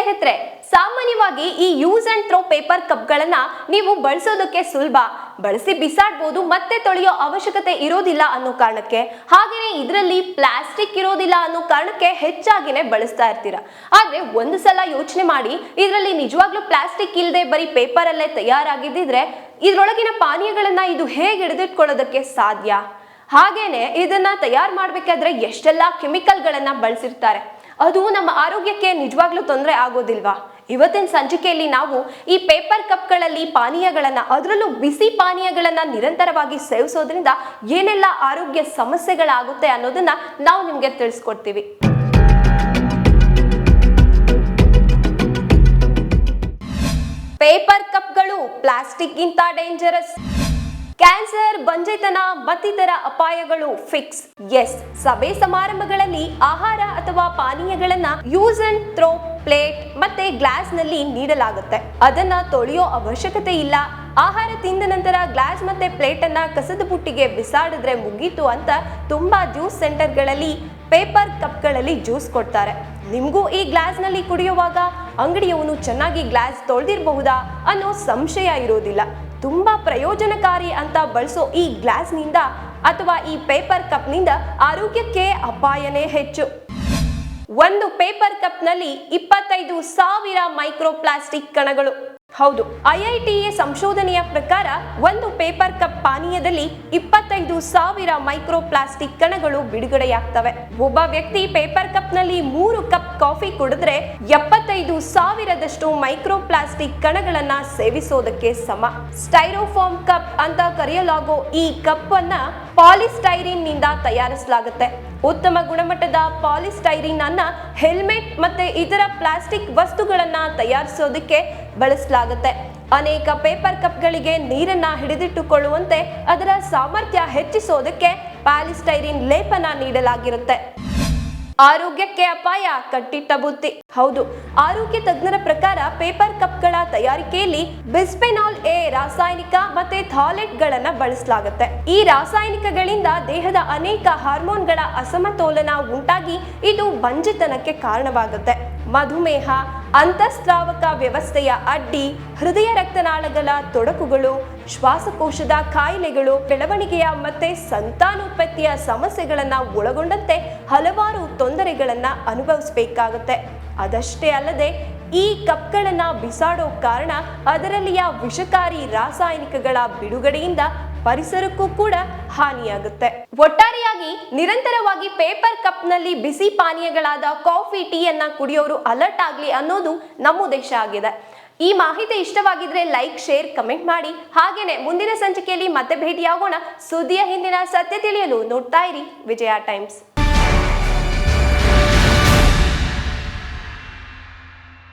ಸ್ನೇಹಿತರೆ, ಸಾಮಾನ್ಯವಾಗಿ ಈ ಯೂಸ್ ಅಂಡ್ ಥ್ರೋ ಪೇಪರ್ ಕಪ್ಗಳನ್ನ ನೀವು ಬಳಸೋದಕ್ಕೆ ಸುಲಭ. ಬಳಸಿ ಬಿಸಾಡ್ಬೋದು, ಮತ್ತೆ ತೊಳೆಯೋ ಅವಶ್ಯಕತೆ ಇರೋದಿಲ್ಲ ಅನ್ನೋ ಕಾರಣಕ್ಕೆ. ಹಾಗೇನೆ ಇದರಲ್ಲಿ ಪ್ಲಾಸ್ಟಿಕ್ ಇರೋದಿಲ್ಲ ಅನ್ನೋ ಕಾರಣಕ್ಕೆ ಹೆಚ್ಚಾಗಿನೇ ಬಳಸ್ತಾ ಇರ್ತೀರಾ. ಆದ್ರೆ ಒಂದು ಸಲ ಯೋಚನೆ ಮಾಡಿ, ಇದರಲ್ಲಿ ನಿಜವಾಗ್ಲೂ ಪ್ಲಾಸ್ಟಿಕ್ ಇಲ್ಲದೆ ಬರೀ ಪೇಪರ್ ಅಲ್ಲೇ ತಯಾರಾಗಿದ್ದಿದ್ರೆ ಇದ್ರೊಳಗಿನ ಪಾನೀಯಗಳನ್ನ ಇದು ಹೇಗೆ ಹಿಡಿದಿಟ್ಕೊಳ್ಳೋದಕ್ಕೆ ಸಾಧ್ಯ? ಹಾಗೇನೆ ಇದನ್ನ ತಯಾರು ಮಾಡಬೇಕಾದ್ರೆ ಎಷ್ಟೆಲ್ಲ ಕೆಮಿಕಲ್ಗಳನ್ನ ಬಳಸಿರ್ತಾರೆ. ಅದು ನಮ್ಮ ಆರೋಗ್ಯಕ್ಕೆ ನಿಜವಾಗ್ಲೂ ತೊಂದರೆ ಆಗೋದಿಲ್ವಾ? ಇವತ್ತಿನ ಸಂಚಿಕೆಯಲ್ಲಿ ನಾವು ಈ ಪೇಪರ್ ಕಪ್ಗಳಲ್ಲಿ ಪಾನೀಯಗಳನ್ನು, ಅದರಲ್ಲೂ ಬಿಸಿ ಪಾನೀಯಗಳನ್ನು ನಿರಂತರವಾಗಿ ಸೇವಿಸೋದ್ರಿಂದ ಏನೆಲ್ಲ ಆರೋಗ್ಯ ಸಮಸ್ಯೆಗಳಾಗುತ್ತೆ ಅನ್ನೋದನ್ನ ನಾವು ನಿಮಗೆ ತಿಳಿಸ್ಕೊಡ್ತೀವಿ. ಪೇಪರ್ ಕಪ್ಗಳು ಪ್ಲಾಸ್ಟಿಕ್ ಗಿಂತ ಡೇಂಜರಸ್ ಕ್ಯಾನ್ಸರ್, ಬಂಜೆತನ, ಮತ್ತಿತರ ಅಪಾಯಗಳು ಫಿಕ್ಸ್ ಎಸ್ ಸಭೆ ಸಮಾರಂಭಗಳಲ್ಲಿ ಆಹಾರ ಅಥವಾ ಪಾನೀಯಗಳನ್ನ ಯೂಸ್ ಅಂಡ್ ಥ್ರೋ ಪ್ಲೇಟ್ ಮತ್ತೆ ಗ್ಲಾಸ್ನಲ್ಲಿ ನೀಡಲಾಗುತ್ತೆ. ಅದನ್ನ ತೊಳೆಯೋ ಅವಶ್ಯಕತೆ ಇಲ್ಲ. ಆಹಾರ ತಿಂದ ನಂತರ ಗ್ಲಾಸ್ ಮತ್ತೆ ಪ್ಲೇಟ್ ಅನ್ನ ಕಸದ ಬುಟ್ಟಿಗೆ ಬಿಸಾಡಿದ್ರೆ ಮುಗೀತು ಅಂತ ತುಂಬಾ ಜ್ಯೂಸ್ ಸೆಂಟರ್ಗಳಲ್ಲಿ ಪೇಪರ್ ಕಪ್ಗಳಲ್ಲಿ ಜ್ಯೂಸ್ ಕೊಡ್ತಾರೆ. ನಿಮಗೂ ಈ ಗ್ಲಾಸ್ನಲ್ಲಿ ಕುಡಿಯುವಾಗ ಅಂಗಡಿಯವನು ಚೆನ್ನಾಗಿ ಗ್ಲಾಸ್ ತೊಳೆದಿರಬಹುದಾ ಅನ್ನೋ ಸಂಶಯ ಇರೋದಿಲ್ಲ. ತುಂಬಾ ಪ್ರಯೋಜನಕಾರಿ ಅಂತ ಬಳಸೋ ಈ ಗ್ಲಾಸ್ನಿಂದ ಅಥವಾ ಈ ಪೇಪರ್ ಕಪ್ನಿಂದ ಆರೋಗ್ಯಕ್ಕೆ ಅಪಾಯನೇ ಹೆಚ್ಚು. ಒಂದು ಪೇಪರ್ ಕಪ್ನಲ್ಲಿ ಇಪ್ಪತ್ತೈದು ಸಾವಿರ ಮೈಕ್ರೋ ಪ್ಲಾಸ್ಟಿಕ್ ಕಣಗಳು. ಹೌದು ಐಐಟಿಎ ಸಂಶೋಧನೆಯ ಪ್ರಕಾರ ಒಂದು ಪೇಪರ್ ಕಪ್ ಪಾನೀಯದಲ್ಲಿ ಇಪ್ಪತ್ತೈದು ಸಾವಿರ ಮೈಕ್ರೋ ಪ್ಲಾಸ್ಟಿಕ್ ಕಣಗಳು ಬಿಡುಗಡೆಯಾಗ್ತವೆ. ಒಬ್ಬ ವ್ಯಕ್ತಿ ಪೇಪರ್ ಕಪ್ನಲ್ಲಿ ಮೂರು ಕಪ್ ಕಾಫಿ ಕುಡಿದ್ರೆ ಎಪ್ಪತ್ತೈದು ಸಾವಿರದಷ್ಟು ಮೈಕ್ರೋ ಪ್ಲಾಸ್ಟಿಕ್ ಕಣಗಳನ್ನ ಸೇವಿಸೋದಕ್ಕೆ ಸಮ. ಸ್ಟೈರೋಫಾರ್ಮ್ ಕಪ್ ಅಂತ ಕರೆಯಲಾಗೋ ಈ ಕಪ್ ಅನ್ನ ಪಾಲಿಸ್ಟೈರಿನ್ನಿಂದ ತಯಾರಿಸಲಾಗುತ್ತೆ. ಉತ್ತಮ ಗುಣಮಟ್ಟದ ಪಾಲಿಸ್ಟೈರಿನ್ ಅನ್ನ ಹೆಲ್ಮೆಟ್ ಮತ್ತೆ ಇತರ ಪ್ಲಾಸ್ಟಿಕ್ ವಸ್ತುಗಳನ್ನ ತಯಾರಿಸೋದಕ್ಕೆ ಬಳಸಲಾಗುತ್ತೆ. ಅನೇಕ ಪೇಪರ್ ಕಪ್ಗಳಿಗೆ ನೀರನ್ನ ಹಿಡಿದಿಟ್ಟುಕೊಳ್ಳುವಂತೆ ಅದರ ಸಾಮರ್ಥ್ಯ ಹೆಚ್ಚಿಸೋದಕ್ಕೆ ಪ್ಯಾಲಿಸ್ಟೈರಿನ್ ಲೇಪನ ನೀಡಲಾಗಿರುತ್ತೆ. ಆರೋಗ್ಯಕ್ಕೆ ಅಪಾಯ, ಕಟ್ಟಿಟ್ಟ ಬುತ್ತಿ ಹೌದು, ಆರೋಗ್ಯ ತಜ್ಞರ ಪ್ರಕಾರ ಪೇಪರ್ ಕಪ್ಗಳ ತಯಾರಿಕೆಯಲ್ಲಿ ಬಿಸ್ಪೆನಾಲ್ ಎ ರಾಸಾಯನಿಕ ಮತ್ತೆ ಥಾಲೆಟ್ಗಳನ್ನ ಬಳಸಲಾಗುತ್ತೆ. ಈ ರಾಸಾಯನಿಕಗಳಿಂದ ದೇಹದ ಅನೇಕ ಹಾರ್ಮೋನ್ಗಳ ಅಸಮತೋಲನ ಉಂಟಾಗಿ ಇದು ಬಂಜೆತನಕ್ಕೆ ಕಾರಣವಾಗುತ್ತೆ. ಮಧುಮೇಹ ಅಂತಸ್ರಾವಕ ವ್ಯವಸ್ಥೆಯ ಅಡ್ಡಿ, ಹೃದಯ ರಕ್ತನಾಳಗಳ ತೊಡಕುಗಳು, ಶ್ವಾಸಕೋಶದ ಕಾಯಿಲೆಗಳು, ಬೆಳವಣಿಗೆಯ ಮತ್ತೆ ಸಂತಾನೋತ್ಪತ್ತಿಯ ಸಮಸ್ಯೆಗಳನ್ನ ಒಳಗೊಂಡಂತೆ ಹಲವಾರು ತೊಂದರೆಗಳನ್ನ ಅನುಭವಿಸಬೇಕಾಗುತ್ತೆ. ಅದಷ್ಟೇ ಅಲ್ಲದೆ, ಈ ಕಪ್ಗಳನ್ನ ಬಿಸಾಡೋ ಕಾರಣ ಅದರಲ್ಲಿಯ ವಿಷಕಾರಿ ರಾಸಾಯನಿಕಗಳ ಬಿಡುಗಡೆಯಿಂದ ಪರಿಸರಕ್ಕೂ ಕೂಡ ಹಾನಿಯಾಗುತ್ತೆ. ಒಟ್ಟಾರೆಯಾಗಿ ನಿರಂತರವಾಗಿ ಪೇಪರ್ ಕಪ್ನಲ್ಲಿ ಬಿಸಿ ಪಾನೀಯಗಳಾದ ಕಾಫಿ, ಟೀಯನ್ನ ಕುಡಿಯೋರು ಅಲರ್ಟ್ ಆಗ್ಲಿ ಅನ್ನೋದು ನಮ್ಮ ಉದ್ದೇಶ ಆಗಿದೆ. ಈ ಮಾಹಿತಿ ಇಷ್ಟವಾಗಿದ್ರೆ ಲೈಕ್, ಶೇರ್, ಕಮೆಂಟ್ ಮಾಡಿ. ಹಾಗೇನೆ ಮುಂದಿನ ಸಂಚಿಕೆಯಲ್ಲಿ ಮತ್ತೆ ಭೇಟಿಯಾಗೋಣ. ಸುದ್ದಿಯ ಹಿಂದಿನ ಸತ್ಯ ತಿಳಿಯಲು ನೋಡ್ತಾ ಇರಿ ವಿಜಯ ಟೈಮ್ಸ್.